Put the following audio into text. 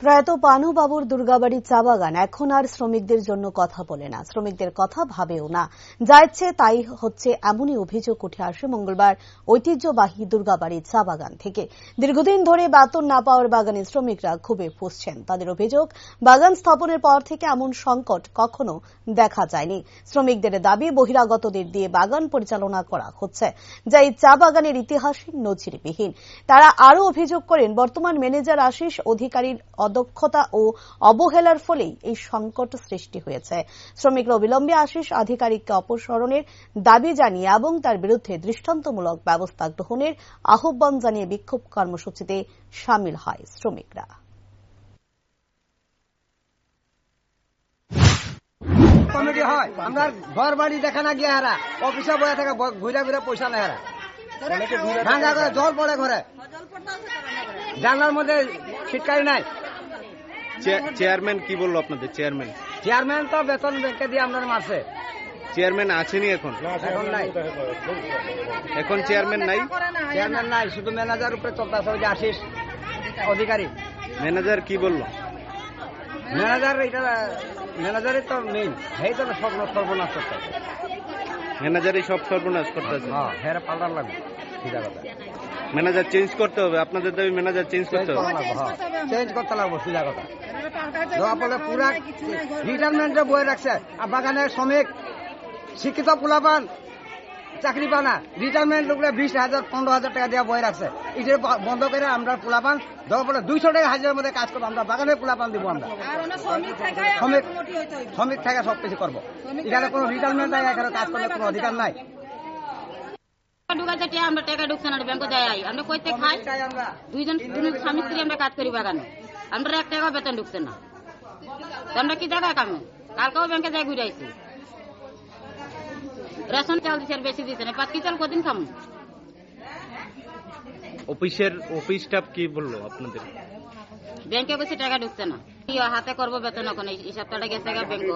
প্রয়াত পানুবাবুর দুর্গাবাড়ি চা বাগান এখন আর শ্রমিকদের জন্য কথা বলে না। শ্রমিকদের কথা ভাবেও না। যা ইচ্ছে তাই হচ্ছে এমনই অভিযোগ উঠে আসে মঙ্গলবার ঐতিহ্যবাহী দুর্গাবাড়ি চা বাগান থেকে। দীর্ঘদিন ধরে বেতন না পাওয়ার বাগানের শ্রমিকরা ক্ষোভে ফুসছেন। তাদের অভিযোগ, বাগান স্থাপনের পর থেকে এমন সংকট কখনো দেখা যায়নি। শ্রমিকদের দাবি, বহিরাগতদের দিয়ে বাগান পরিচালনা করা হচ্ছে, যা এই চা বাগানের ইতিহাসে নজিরবিহীন। তারা আরও অভিযোগ করেন, বর্তমান ম্যানেজার আশিস অধিকারীর অদক্ষতা ও অবহেলার ফলেই এই সংকট সৃষ্টি হয়েছে। শ্রমিকরা অবিলম্বে আশিস আধিকারিককে অপসারণের দাবি জানিয়ে এবং তার বিরুদ্ধে দৃষ্টান্তমূলক ব্যবস্থা গ্রহণের আহ্বান জানিয়ে বিক্ষোভ কর্মসূচিতে সামিল হয় শ্রমিকরা। কমিটি হয়। আমরা ঘর বাড়ি দেখা না গিয়ে হারা। অফিসে বয়ে থাকে ঘুরে ঘুরে পয়সা নেয় হারা। ঠান্ডা করে জল পড়ে ঘরে। জানলার মধ্যে শীতকালী নাই। চেয়ারম্যান কি বলল আপনাদের চেয়ারম্যান? চেয়ারম্যান তো বেতন ব্যাংকে দিয়ে আপনার মাসে। চেয়ারম্যান আছেনি এখন? এখন নাই। এখন চেয়ারম্যান নাই? চেয়ারম্যান নাই শুধু ম্যানেজার উপরে চলতেছে ওই যে আশিস অধিকারী। ম্যানেজার কি বলল? ম্যানেজার এটা ম্যানেজারই তো মেইন সেই তো সব সর্বনাশ করতে ম্যানেজারই সব সর্বনাশ করতেছে। হ্যাঁ হেরা পাল্টার লাগবে। সিধা কথা ম্যানেজার চেঞ্জ করতে হবে আপনাদের দাবি ম্যানেজার চেঞ্জ করতে হবে। হ্যাঁ। চেঞ্জ করতে লাগবে সিধা কথা। ফলে পুরা রিটায়ারমেন্টে বয়ে রাখছে আর বাগানের শ্রমিক শিক্ষিত পোলাপান চাকরি পানা রিটায়ারমেন্ট লোকরা বিশ হাজার পনেরো হাজার টাকা দিয়ে বয়ে রাখছে এটা বন্ধ করে আমরা পোলাপান দেওয়া ফলে দুইশো টাকা হাজারের মধ্যে কাজ করব আমরা বাগানের পোলাপান দিব আমরা। শ্রমিক শ্রমিক থেকে সব কিছু করব। এখানে কোনো রিটায়ারমেন্ট নাই এখানে কাজ করলে কোনো অধিকার নাই। ঢুকাইতে আমরা টাকা ঢুকছে না ব্যাংকে যাই আমরা কইতে খাই? দুইজন স্বামী স্ত্রী আমরা কাজ করি বাগানে। আমরা এক টাকা বেতন ঢুকছে না। আমরা কি জায়গায় কামে? কালকেও ব্যাংকে যাই ঘুরে আইছি। রেশন চাল দিচ্ছে বেশি দিচ্ছে না পাঁচ কি চাল কদিন খামু? অফিসের অফিস স্টাফ কি বলল আপনাদের? ব্যাংকে বসে টাকা ঢুকছে না। কি হাতে করব বেতন এখন? এই সপ্তাহটা গেছে গা ব্যাংক।